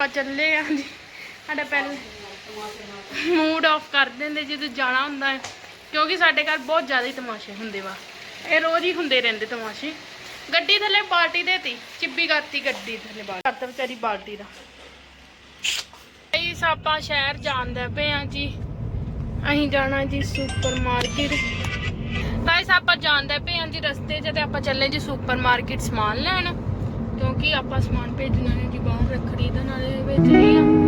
ਆਪਾਂ ਚੱਲੇ ਆ ਜੀ। ਸਾਡਾ ਪਹਿਲੇ ਮੂਡ ਆਫ ਕਰ ਦਿੰਦੇ ਜਦੋਂ ਜਾਣਾ ਹੁੰਦਾ ਹੈ। ਕਿਉਂਕਿ ਸਾਡੇ ਘਰ ਬਹੁਤ ਜ਼ਿਆਦਾ ਤਮਾਸ਼ੇ ਹੁੰਦੇ ਵਾ। ਇਹ ਰੋਜ਼ ਹੀ ਹੁੰਦੇ ਰਹਿੰਦੇ ਤਮਾਸ਼ੇ। ਗੱਡੀ ਥੱਲੇ ਬਾਲਟੀ ਦੇਤੀ ਚਿੱਬੀ ਕਰਤੀ ਗੱਡੀ ਥੱਲੇ ਬਾਲਟੀ। ਕਰਤਾ ਵਿਚਾਰੀ ਬਾਲਟੀ ਦਾ। ਇਸ ਆਪਾਂ ਸ਼ਹਿਰ ਜਾਂਦੇ ਪਏ ਆ ਜੀ। ਅਸੀਂ ਜਾਣਾ ਜੀ ਸੁਪਰ ਮਾਰਕੀਟ। ਗਾਇਸ ਆਪਾਂ ਜਾਂਦੇ ਪਏ ਆ ਜੀ ਰਸਤੇ 'ਚ ਤੇ ਆਪਾਂ ਚੱਲੇ ਜੀ ਸੁਪਰ ਮਾਰਕੀਟ ਸਮਾਨ ਲੈਣ। ਕਿਉਂਕਿ ਆਪਾਂ ਸਮਾਨ ਭੇਜਣਾ ਹੈ ਜੀ ਬਾਹਰ ਰੱਖੜੀ ਦਾ ਨਾਲੇ ਭੇਜਣੀ ਆ।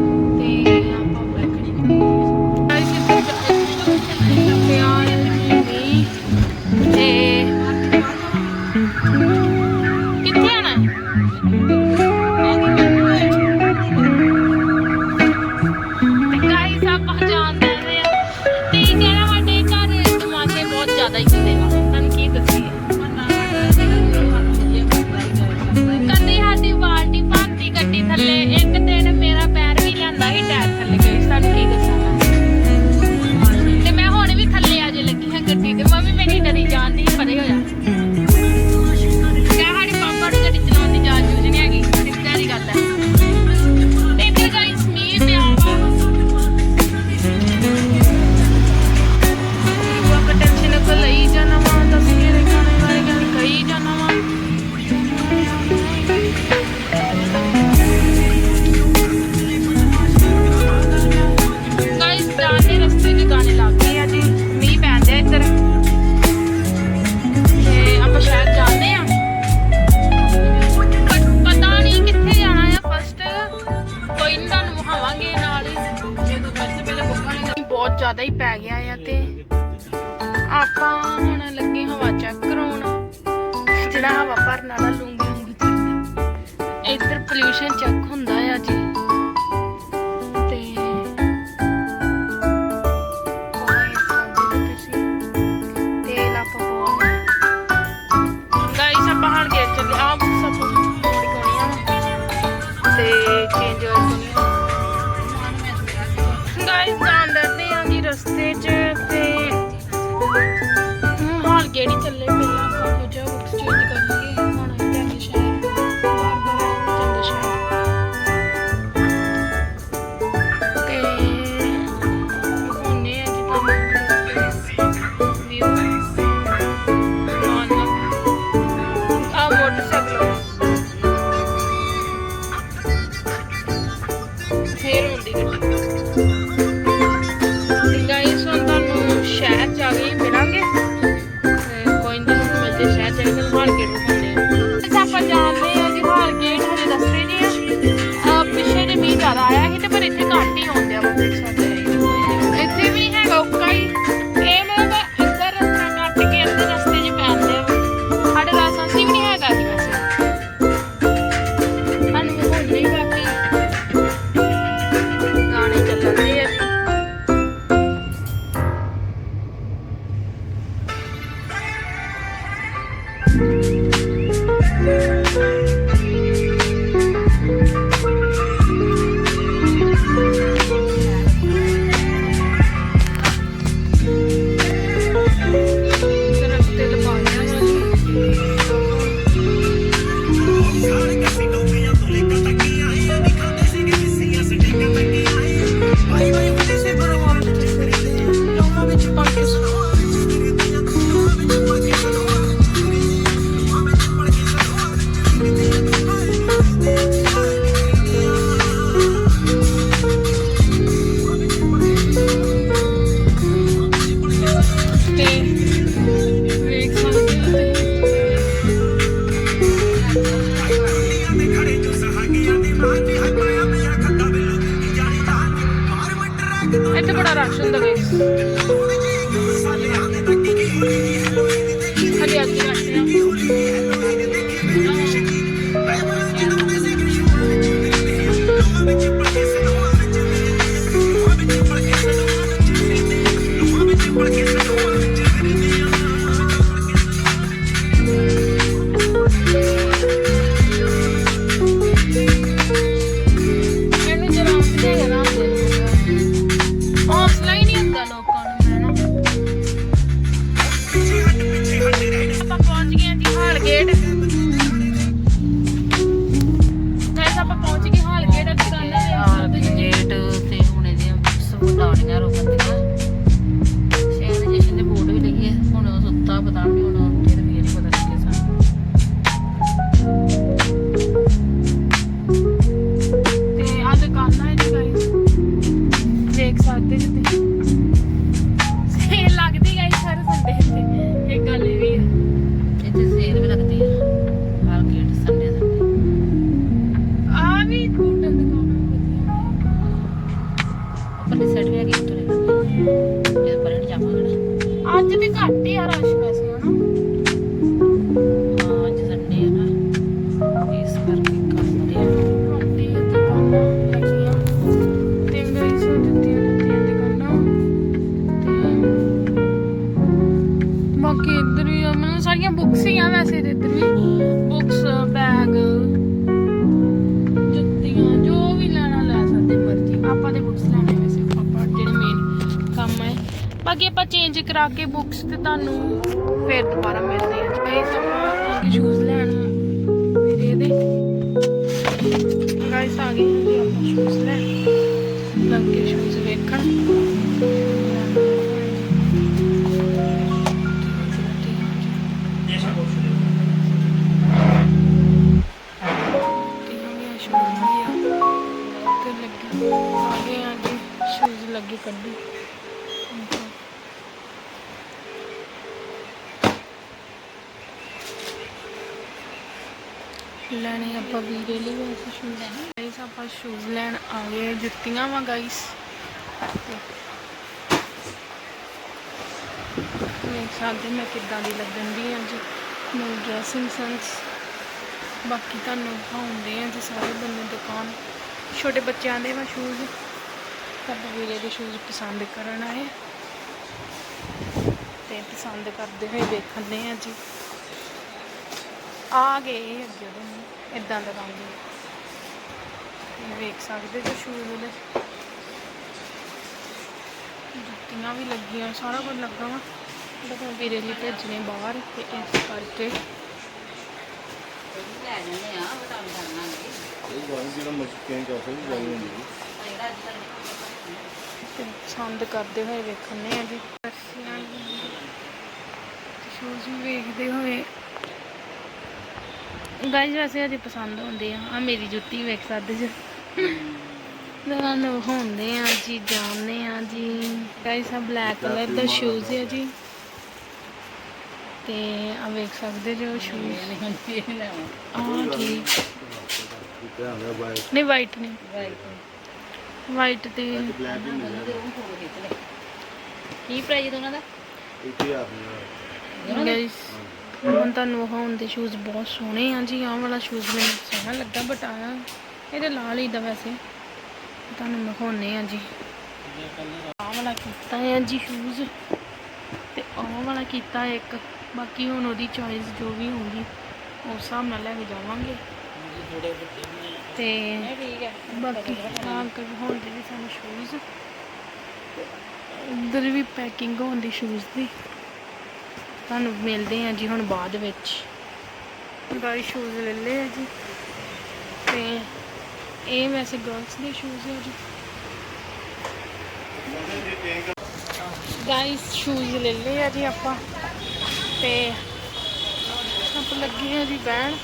ਜ਼ਿਆਦਾ ਹੀ ਪੈ ਗਿਆ ਆ ਤੇ ਆਪਾਂ ਹੁਣ ਲੱਗੇ ਹਵਾ ਚੈੱਕ ਕਰਾਉਣ। ਜਿਹੜਾ ਹਵਾ ਭਰਨ ਵਾਲਾ ਲੂੰਗੀ ਲੂੰਗੀ ਇੱਧਰ ਪੋਲਿਊਸ਼ਨ ਚੈੱਕ ਹੁੰਦਾ ਆ ਜੀ। Gandhi Hall again. ਇੱਥੇ ਵੀ ਘੱਟ ਹੀ ਆ ਰਸ਼ ਵੈਸੇ ਹਨਾ। ਬਾਕੀ ਆਪਾਂ ਚੇਂਜ ਕਰਾ ਕੇ ਬੁੱਕਸ ਤੇ ਤੁਹਾਨੂੰ ਫਿਰ ਦੁਬਾਰਾ ਮਿਲਦੇ ਆ ਗਾਈਸ ਆਪਾਂ ਸ਼ੂਜ਼ ਲੈਣ। ਮੇਰੇ ਇਹਦੇ। ਗਾਈਸ ਆ ਗਏ। ਹਾਂ ਜੀ ਆਪਾਂ ਸ਼ੂਜ਼ ਲੈ ਲੱਗ ਸ਼ੂਜ਼ ਵੇਖਣ। ਲੈਣੇ ਆਪਾਂ ਵੀਰੇ ਲਈ ਵੈਸੇ ਸ਼ੂਜ਼ ਗਾਈਸ ਆਪਾਂ ਸ਼ੂਜ਼ ਲੈਣ ਆ ਗਏ ਜੁੱਤੀਆਂ ਵਾ ਗਾਈਸ ਦੇਖ ਸਕਦੇ ਮੈਂ ਕਿੱਦਾਂ ਦੀ ਲੱਗਣ ਦੀ ਅੱਜ ਮੇਰੀ ਡਰੈਸਿੰਗ ਸੈਂਸ ਬਾਕੀ ਤੁਹਾਨੂੰ ਦਿਖਾਉਂਦੇ ਆ ਜੀ ਸਾਰੇ ਬੰਦੇ ਦੁਕਾਨ। ਛੋਟੇ ਬੱਚਿਆਂ ਦੇ ਵਾ ਸ਼ੂਜ਼ ਆਪਾਂ ਵੀਰੇ ਦੇ ਸ਼ੂਜ਼ ਪਸੰਦ ਕਰਨ ਆਏ। ਤੇ ਪਸੰਦ ਕਰਦੇ ਹੋਏ ਵੇਖਣੇ ਆ ਜੀ। ਆ ਗਏ ਅੱਗੇ ਉਹਦੇ ਇਦਾਂ ਦਾ ਰੰਗ ਇਹ ਵੇਖ ਸਕਦੇ ਜੋ ਸ਼ੂਜ਼ ਉਹਦੇ। ਜੁੱਤੀਆਂ ਵੀ ਲੱਗੀਆਂ ਸਾਰਾ ਕੁਝ ਲੱਗਾ ਵਾ। ਬਟ ਮੈਂ ਵੀਰੇ ਲਈ ਭੇਜਣੇ ਬਾਹਰ ਤੇ ਇਸ ਕਰਕੇ। ਲੈ ਜਾਂਦੇ ਆ ਉਹ ਕੰਮ ਕਰਨਾ ਨਹੀਂ ਇਹ ਗਾਣੀ ਜਿਹੜਾ ਮਸਕੀਨ ਕਰ ਸਕਦੀ ਗਾਣੀ ਹੁੰਦੀ। ਹੈ ਜਿਹੜਾ ਅੱਜ ਕੱਲ੍ਹ ਤੇ ਪਸੰਦ ਕਰਦੇ ਹੋਏ ਵੇਖਣੇ ਆ ਜੀ। ਸ਼ੂਜ਼ ਵੀ ਵੇਖਦੇ ਹੋਏ ਗਾਇਸ ਵੈਸੇ ਅਜੇ ਪਸੰਦ ਹੁੰਦੇ ਆ। ਆ ਮੇਰੀ ਜੁੱਤੀ ਵੇਖ ਸਕਦੇ ਜੀ। ਤੁਹਾਨੂੰ ਹੁੰਦੇ ਆ ਜੀ ਜਾਣਦੇ ਆ ਜੀ। ਗਾਇਸ ਆ ਬਲੈਕ ਕਲਰ ਦਾ ਸ਼ੂਜ਼ ਹੈ ਜੀ। ਤੇ ਆ ਵੇਖ ਸਕਦੇ ਜੋ ਸ਼ੂਜ਼ ਆ ਠੀਕ ਨਹੀਂ ਵਾਈਟ ਨਹੀਂ। ਵਾਈਟ ਤੇ ਕੀ ਪ੍ਰਾਈਸ ਉਹਨਾਂ ਦਾ? ਇੱਥੇ ਆ ਗਿਆ। ਗਾਇਸ ਹੁਣ ਤੁਹਾਨੂੰ ਉਹ ਦੇ ਸ਼ੂਜ਼ ਬਹੁਤ ਸੋਹਣੇ ਆ ਜੀ, ਆਹ ਵਾਲਾ ਸ਼ੂਜ਼ ਮੈਨੂੰ ਸੋਹਣਾ ਲੱਗਾ ਬਟ ਆ ਇਹਦੇ ਲਾਲ ਹੀ ਦਾ ਵੈਸੇ ਤੁਹਾਨੂੰ ਦਿਖਾਉਣੇ ਆ ਜੀ। ਆਹ ਵਾਲਾ ਕੀਤਾ ਆ ਜੀ ਸ਼ੂਜ਼ ਤੇ ਆਹ ਵਾਲਾ ਕੀਤਾ ਇੱਕ, ਬਾਕੀ ਹੁਣ ਉਹਦੀ ਚੋਇਸ ਜੋ ਵੀ ਹੋਊਗੀ, ਉਸ ਹਿਸਾਬ ਨਾਲ ਲੈ ਕੇ ਜਾਵਾਂਗੇ। ਥੋੜੇ ਤੇ ਠੀਕ ਹੈ ਬਾਕੀ ਤਾਂ ਕਰ ਹੋਣ ਦੇ ਸਾਨੂੰ ਸ਼ੂਜ਼ ਉਧਰ ਵੀ ਪੈਕਿੰਗ ਹੋਣ ਦੀ ਸ਼ੂਜ਼ ਦੀ। ਤੁਹਾਨੂੰ ਮਿਲਦੇ ਆ ਜੀ ਹੁਣ ਬਾਅਦ ਵਿੱਚ। ਗਾਈ ਸ਼ੂਜ਼ ਲੈ ਲਏ ਜੀ। ਤੇ ਇਹ ਵੈਸੇ ਗਰਲਸ ਦੇ ਸ਼ੂਜ਼ ਆ ਜੀ। ਗਾਈਸ ਸ਼ੂਜ਼ ਲੈ ਲਏ ਆ ਜੀ ਆਪਾਂ। ਤੇ ਆਪਾਂ ਲੱਗੇ ਆ ਜੀ ਬਹਿਣ।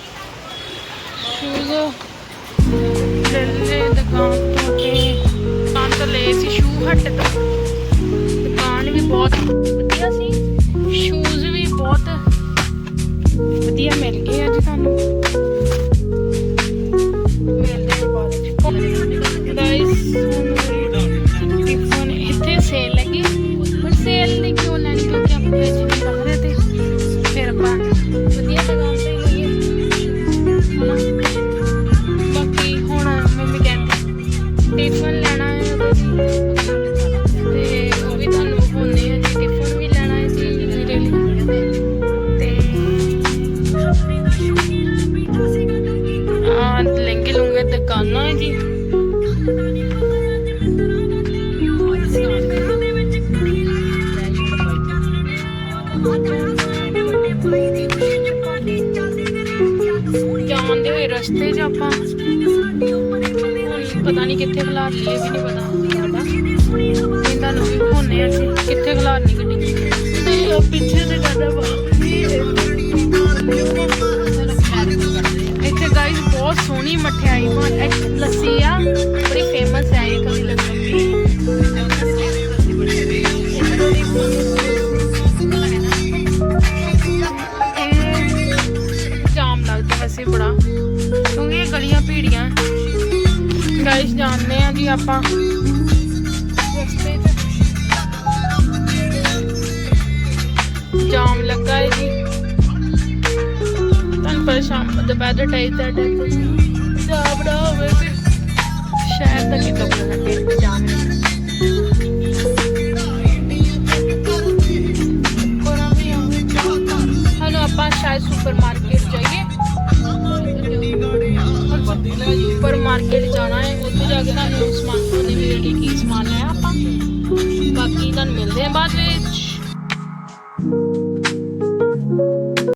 ਸ਼ੂਜ਼ ਲੈ ਲਏ ਦੁਕਾਨ ਤੋਂ ਤੇ ਤੋਂ ਲਏ ਸੀ ਸ਼ੂ ਹੱਟ ਤੋਂ। ਦੁਕਾਨ ਵੀ ਬਹੁਤ ਰਸਤੇ 'ਚ ਆਪਾਂ। ਹੁਣ ਪਤਾ ਨਹੀਂ ਕਿੱਥੇ ਖਲਾਰ ਲਈਏ ਵੀ ਨਹੀਂ ਪਤਾ। ਇਹਨਾਂ ਨੂੰ ਵੀ ਘੁੰਨੇ ਅਸੀਂ ਕਿੱਥੇ ਖਲਾਰਨੀ ਗੱਡੀ? ਤੇ ਉਹ ਪਿੱਛੇ ਤੇ ਗੱਡਾ ਇੱਥੇ ਗਾਈਸ ਬਹੁਤ ਸੋਹਣੀ ਮਠਿਆਈ ਬਣ ਇੱਕ ਲੱਸੀ ਆ ਬੜੀ ਫੇਮਸ ਹੈ ਇਹ ਗਾਈਸ ਜਾਣਦੇ ਆ ਜੀ ਆਪਾਂ। ਰਸਤੇ 'ਚ ਜਾਮ ਲੱਗਾ ਹੈ ਜੀ। ਤੁਹਾਨੂੰ ਪਤਾ ਸ਼ਾਮ, ਦੁਪਹਿਰ ਦੇ ਟਾਈਮ ਦਾ ਟਾਈਮ ਜਾਮ ਨਾ ਹੋਵੇ ਤੇ ਸ਼ਹਿਰ ਦਾ ਕਿਤੋਂ ਪਤਾ ਜਾਮ ਹੈ